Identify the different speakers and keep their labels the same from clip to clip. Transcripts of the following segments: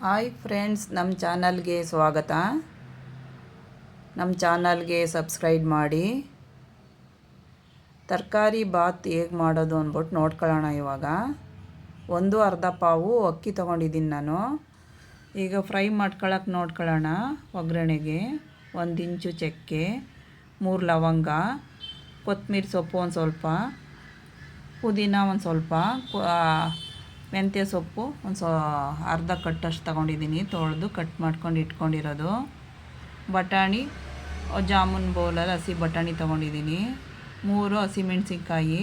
Speaker 1: Hi friends ನಮ್ಮ ಚಾನಲ್ಗೆ ಸ್ವಾಗತ. ನಮ್ಮ ಚಾನಲ್ಗೆ ಸಬ್ಸ್ಕ್ರೈಬ್ ಮಾಡಿ. ತರಕಾರಿ ಬಾತ್ ಹೇಗೆ ಮಾಡೋದು ಅಂದ್ಬಿಟ್ಟು ನೋಡ್ಕೊಳ್ಳೋಣ ಇವಾಗ. ಒಂದು ಅರ್ಧ ಪಾವು ಅಕ್ಕಿ ತೊಗೊಂಡಿದ್ದೀನಿ ನಾನು. ಈಗ ಫ್ರೈ ಮಾಡ್ಕೊಳಕ್ಕೆ ನೋಡ್ಕೊಳ್ಳೋಣ ಒಗ್ಗರಣೆಗೆ. ಒಂದು ಇಂಚು ಚಕ್ಕೆ, ಮೂರು ಲವಂಗ ಕೊತ್ತಂಬರಿ ಸೊಪ್ಪು ಒಂದು ಸ್ವಲ್ಪ, ಪುದೀನ ಒಂದು ಸ್ವಲ್ಪ ಮೆಂತ್ಯ ಸೊಪ್ಪು, ಒಂದು ಸೊ ಅರ್ಧ ಕಟ್ಟಷ್ಟು ತೊಗೊಂಡಿದ್ದೀನಿ, ತೊಳೆದು ಕಟ್ ಮಾಡ್ಕೊಂಡು ಇಟ್ಕೊಂಡಿರೋದು. ಬಟಾಣಿ ಜಾಮೂನ್ ಬೌಲಲ್ಲಿ ಹಸಿ ಬಟಾಣಿ ತೊಗೊಂಡಿದ್ದೀನಿ. ಮೂರು ಹಸಿಮೆಣ್ಸಿನ್ಕಾಯಿ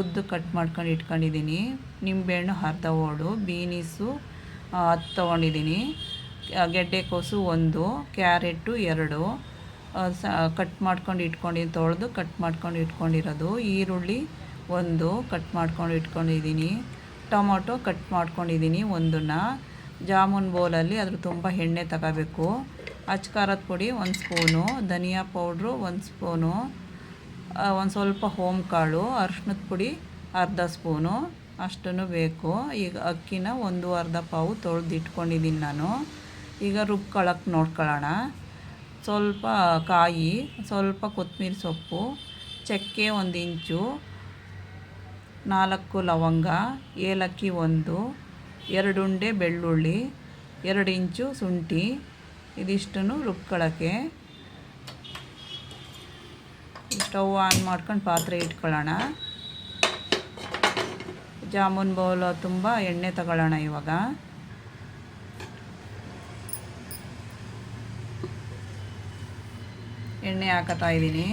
Speaker 1: ಉದ್ದು ಕಟ್ ಮಾಡ್ಕೊಂಡು ಇಟ್ಕೊಂಡಿದ್ದೀನಿ. ನಿಂಬೆಹಣ್ಣು ಅರ್ಧ ಓಡು, ಬೀನೀಸು ಹತ್ತು ತೊಗೊಂಡಿದ್ದೀನಿ. ಗೆಡ್ಡೆಕೋಸು ಒಂದು, ಕ್ಯಾರೆಟು ಎರಡು. ಸ, ಕಟ್ ಮಾಡ್ಕೊಂಡು ಇಟ್ಕೊಂಡಿದ್ದೀನಿ ತೊಳೆದು ಕಟ್ ಮಾಡ್ಕೊಂಡು ಇಟ್ಕೊಂಡಿರೋದು. ಈರುಳ್ಳಿ ಒಂದು, ಕಟ್ ಮಾಡ್ಕೊಂಡು ಇಟ್ಕೊಂಡಿದ್ದೀನಿ. ಟೊಮೊಟೊ ಕಟ್ ಮಾಡ್ಕೊಂಡಿದ್ದೀನಿ ಒಂದನ್ನು. ಜಾಮೂನ್ ಬೌಲಲ್ಲಿ ಅದ್ರ ತುಂಬ ಎಣ್ಣೆ ತಗೋಬೇಕು. ಅಚ್ಕಾರದ ಪುಡಿ ಒಂದು ಸ್ಪೂನು, ಧನಿಯಾ ಪೌಡ್ರು ಒಂದು ಸ್ಪೂನು ಒಂದು ಸ್ವಲ್ಪ ಹೋಮ್ ಕಾಳು ಅರ್ಶಿನದ ಪುಡಿ ಅರ್ಧ ಸ್ಪೂನು ಅಷ್ಟೂ ಬೇಕು. ಈಗ ಅಕ್ಕಿನ ಒಂದು ಅರ್ಧ ಪಾವು ತೊಳೆದಿಟ್ಕೊಂಡಿದ್ದೀನಿ ನಾನು. ಈಗ ರುಬ್ಕೊಳಕ್ಕೆ ನೋಡ್ಕೊಳ್ಳೋಣ. ಸ್ವಲ್ಪ ಕಾಯಿ, ಸ್ವಲ್ಪ ಕೊತ್ತಂಬರಿ ಸೊಪ್ಪು, ಚಕ್ಕೆ ಒಂದು ಇಂಚು ನಾಲ್ಕು ಲವಂಗ, ಏಲಕ್ಕಿ ಒಂದು ಎರಡು ಉಂಡೆ ಬೆಳ್ಳುಳ್ಳಿ ಎರಡು ಇಂಚು ಶುಂಠಿ, ಇದಿಷ್ಟನ್ನು ರುಬ್ಕೊಳ್ಳೋಕ್ಕೆ ಸ್ಟವ್ ಆನ್ ಮಾಡ್ಕೊಂಡು ಪಾತ್ರೆ ಇಟ್ಕೊಳ್ಳೋಣ. ಜಾಮೂನ್ ಬೌಲ್ ತುಂಬ ಎಣ್ಣೆ ತಗೊಳ್ಳೋಣ ಇವಾಗ. ಎಣ್ಣೆ ಹಾಕತಾ ಇದ್ದೀನಿ.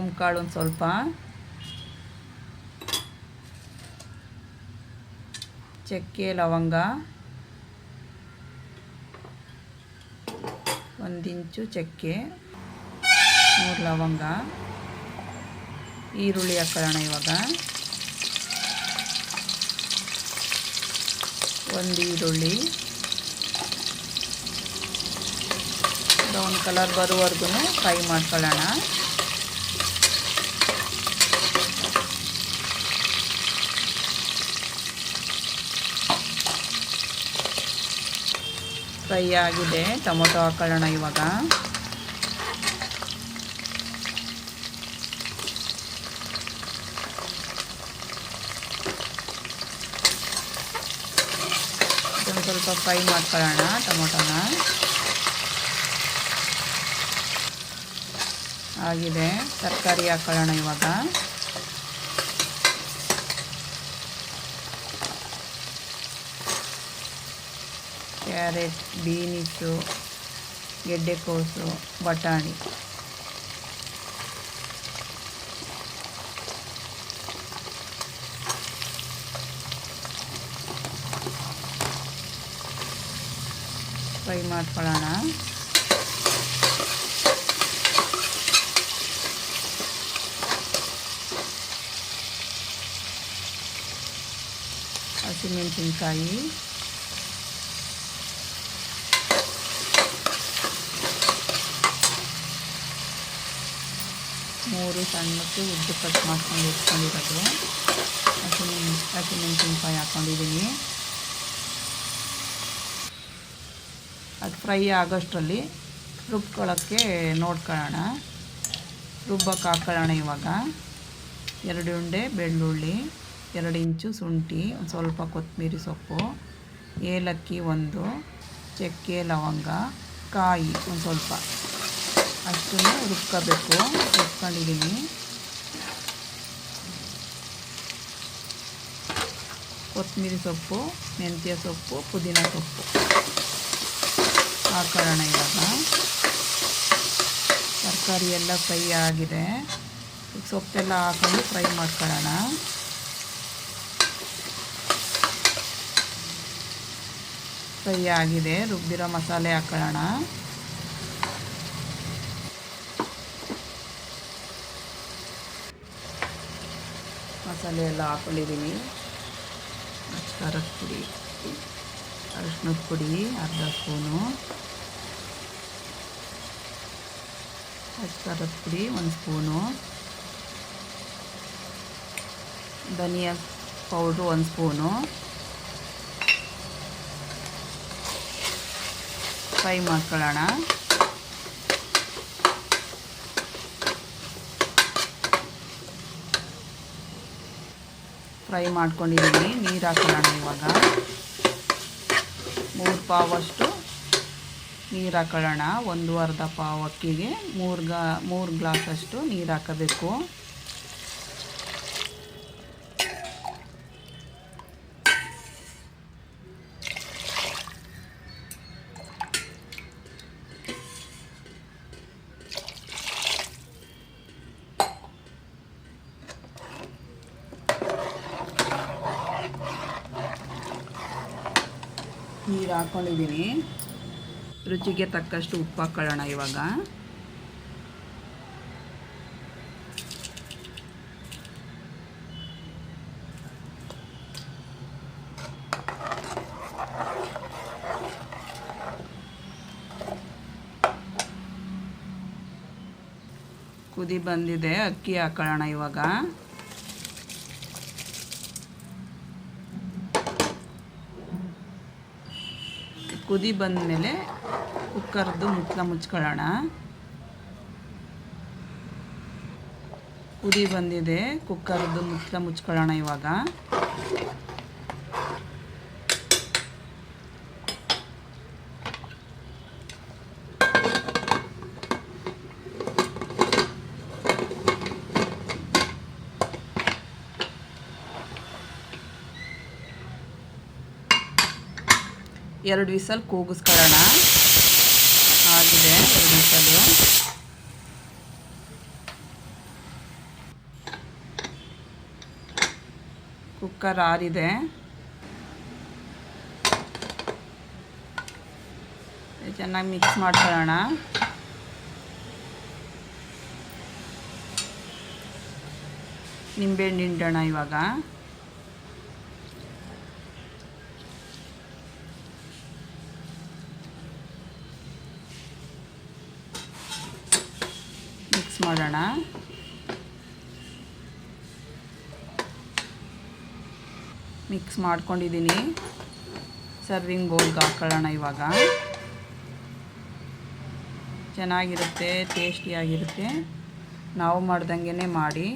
Speaker 1: ಓಮ್ ಕಾಳು ಒಂದು ಸ್ವಲ್ಪ. ಚಕ್ಕೆ, ಲವಂಗ. ಒಂದಿಂಚು ಚಕ್ಕೆ, ಮೂರು ಲವಂಗ. ಈರುಳ್ಳಿ ಹಾಕೋಣ ಇವಾಗ. ಒಂದು ಈರುಳ್ಳಿ. ಬ್ರೌನ್ ಕಲರ್ ಬರುವವರೆಗೂ ಫ್ರೈ ಮಾಡ್ಕೊಳ್ಳೋಣ. ಫ್ರೈ ಆಗಿದೆ. ಟೊಮೊಟೊ ಹಾಕೊಳ್ಳೋಣ ಇವಾಗ. ಸ್ವಲ್ಪ ಫ್ರೈ ಮಾಡ್ಕೊಳ್ಳೋಣ ಟೊಮೊಟೊನ. ಆಗಿದೆ. ತರಕಾರಿ ಹಾಕೊಳ್ಳೋಣ ಇವಾಗ. ಕ್ಯಾರೆಟ್ ಬೀನಿಸು ಗೆಡ್ಡೆಕೋಸು ಬಟಾಣಿ ಫ್ರೈ ಮಾಡ್ಕೊಳ್ಳೋಣ ಹಸಿಮೆಣಸಿನ್ಕಾಯಿ ಮೂರು ಸಣ್ಣಕ್ಕೆ ಉದ್ದು ಕಟ್ ಮಾಡ್ಕೊಂಡು ಇಟ್ಕೊಂಡಿರೋದು. ಹಸಿಮೆಣ್ ಹಸಿಮೆಣಸಿನ್ಕಾಯಿ ಹಾಕ್ಕೊಂಡಿದ್ದೀನಿ ಅದು ಫ್ರೈ ಆಗೋಷ್ಟರಲ್ಲಿ ರುಬ್ಕೊಳ್ಳೋಕ್ಕೆ ನೋಡ್ಕೊಳ್ಳೋಣ. ರುಬ್ಬಕ್ಕೆ ಹಾಕೊಳ್ಳೋಣ ಇವಾಗ. ಎರಡು ಉಂಡೆ ಬೆಳ್ಳುಳ್ಳಿ, ಎರಡು ಇಂಚು ಶುಂಠಿ, ಒಂದು ಸ್ವಲ್ಪ ಕೊತ್ತಂಬರಿ ಸೊಪ್ಪು, ಏಲಕ್ಕಿ ಒಂದು, ಚಕ್ಕೆ ಲವಂಗ, ಕಾಯಿ ಒಂದು ಸ್ವಲ್ಪ. ಅಷ್ಟನ್ನು ರುಬ್ಕೋಬೇಕು, ರುಬ್ಕೊಂಡಿದ್ದೀನಿ. ಕೊತ್ತಂಬರಿ ಸೊಪ್ಪು, ಮೆಂತ್ಯ ಸೊಪ್ಪು, ಪುದೀನ ಸೊಪ್ಪು. ಹಾಕೊಳ್ಳೋಣ ಇವಾಗ. ತರಕಾರಿ ಎಲ್ಲ ಫ್ರೈ ಆಗಿದೆ. ಸೊಪ್ಪೆಲ್ಲ ಹಾಕೊಂಡು ಫ್ರೈ ಮಾಡ್ಕೊಳ್ಳೋಣ. ಫ್ರೈ ಆಗಿದೆ. ರುಬ್ಬಿರೋ ಮಸಾಲೆ ಹಾಕೊಳ್ಳೋಣ. ಮಸಾಲೆ ಎಲ್ಲ ಹಾಕೊಂಡಿದ್ದೀನಿ. ಖಾರದ ಪುಡಿ. ಅರಿಶಿನದ ಪುಡಿ, ಅರ್ಧ ಸ್ಪೂನು. ಖಾರದ ಪುಡಿ, ಒಂದು ಸ್ಪೂನು. ಧನಿಯಾ ಪೌಡ್ರು, ಒಂದು ಸ್ಪೂನು. ಫ್ರೈ ಮಾಡ್ಕೊಳ್ಳೋಣ. ಫ್ರೈ ಮಾಡ್ಕೊಂಡಿದ್ದೀನಿ. ನೀರು ಹಾಕೋಣ ಇವಾಗ. ಮೂರು ಪಾವಷ್ಟು ನೀರು ಹಾಕೊಳ್ಳೋಣ. ಒಂದು ಅರ್ಧ ಪಾವು ಅಕ್ಕಿಗೆ ಮೂರು ಗಾ ಮೂರು ಗ್ಲಾಸಷ್ಟು ನೀರು ಹಾಕಬೇಕು. ನೀರು ಹಾಕ್ಕೊಂಡಿದ್ದೀನಿ ರುಚಿಗೆ ತಕ್ಕಷ್ಟು ಉಪ್ಪು ಹಾಕ್ಕೊಳ್ಳೋಣ ಇವಾಗ. ಕುದಿ ಬಂದಿದೆ ಅಕ್ಕಿ ಹಾಕೊಳ್ಳೋಣ ಇವಾಗ. ಕುದಿ ಬಂದಮೇಲೆ ಕುಕ್ಕರ್ದು ಮುಚ್ಚ ಮುಚ್ಕೊಳ್ಳೋಣ. ಕುದಿ ಬಂದಿದೆ ಕುಕ್ಕರ್ದು ಮುಚ್ಚ ಮುಚ್ಕೊಳ್ಳೋಣ ಇವಾಗ. ಎರಡು ವಿಸಲ್ ಕೂಗಿಸ್ಕೊಳ್ಳೋಣ. ಆಗಿದೆ ಎರಡು ವಿಸಲು. ಕುಕ್ಕರ್ ಆರಿದೆ. ಚೆನ್ನಾಗಿ ಮಿಕ್ಸ್ ಮಾಡ್ಕೊಳ್ಳೋಣ. ನಿಂಬೆಹಣ್ಣು ಹಿಂಡೋಣ ಇವಾಗ ಮಿಕ್ಸ್ ಮಾಡೋಣ. ಮಿಕ್ಸ್ ಮಾಡ್ಕೊಂಡಿದ್ದೀನಿ ಸರ್ವಿಂಗ್ ಬೌಲ್ಗೆ ಹಾಕೊಳ್ಳೋಣ ಇವಾಗ. ಚೆನ್ನಾಗಿರುತ್ತೆ ಟೇಸ್ಟಿಯಾಗಿರುತ್ತೆ ನಾವು ಮಾಡ್ದಂಗೆ ಮಾಡಿ.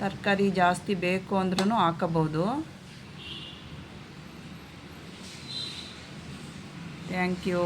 Speaker 1: ತರಕಾರಿ ಜಾಸ್ತಿ ಬೇಕು ಅಂದ್ರೂ ಹಾಕಬೋದು ಥ್ಯಾಂಕ್ ಯು